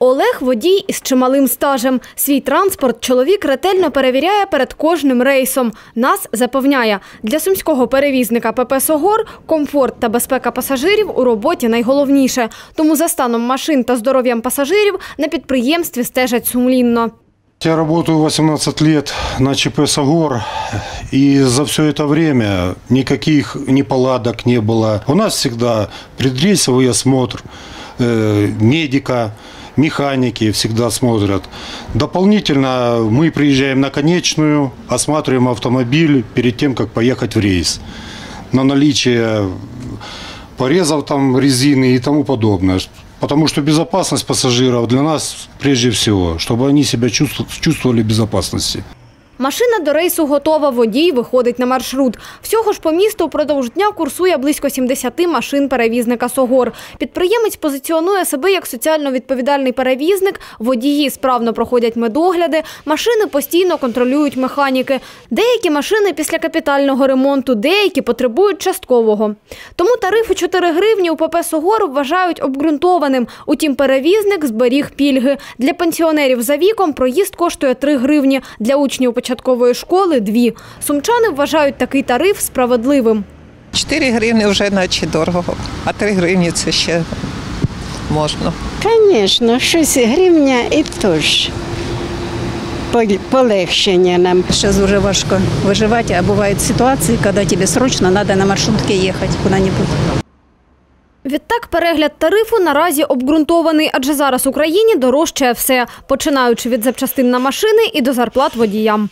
Олег водій із чималим стажем. Свій транспорт чоловік ретельно перевіряє перед кожним рейсом. Нас запевняє, для сумського перевізника ПП «Согор» комфорт та безпека пасажирів у роботі найголовніше. Тому за станом машин та здоров'ям пасажирів на підприємстві стежать сумлінно. Я работаю 18 лет на ЧП «Согор», и за все это время никаких неполадок не было. У нас всегда предрейсовый осмотр э, медика, механики всегда смотрят. Дополнительно мы приезжаем на конечную, осматриваем автомобиль перед тем, как поехать в рейс. На наличие порезов там резины и тому подобное. Потому что безопасность пассажиров для нас прежде всего, чтобы они себя чувствовали, в безопасности. Машина до рейсу готова, водій виходить на маршрут. Всього ж по місту впродовж дня курсує близько 70 машин перевізника «Согор». Підприємець позиціонує себе як соціально відповідальний перевізник, водії справно проходять медогляди, машини постійно контролюють механіки. Деякі машини після капітального ремонту, деякі потребують часткового. Тому тариф у 4 гривні у ПП «Согор» вважають обґрунтованим. Утім, перевізник зберіг пільги. Для пенсіонерів за віком проїзд коштує 3 гривні, для учнів початкової школи – 2. Сумчани вважають такий тариф справедливим. 4 гривні вже наче дорого, а 3 гривні це ще можна. Звісно, щось гривня і то ж полегшення нам. Сейчас уже важко выживать, а бывают ситуации, когда тебе срочно надо на маршрутке ехать куда-нибудь. Відтак перегляд тарифу наразі обґрунтований, адже зараз Україні дорожчає все, починаючи від запчастин на машини і до зарплат водіям.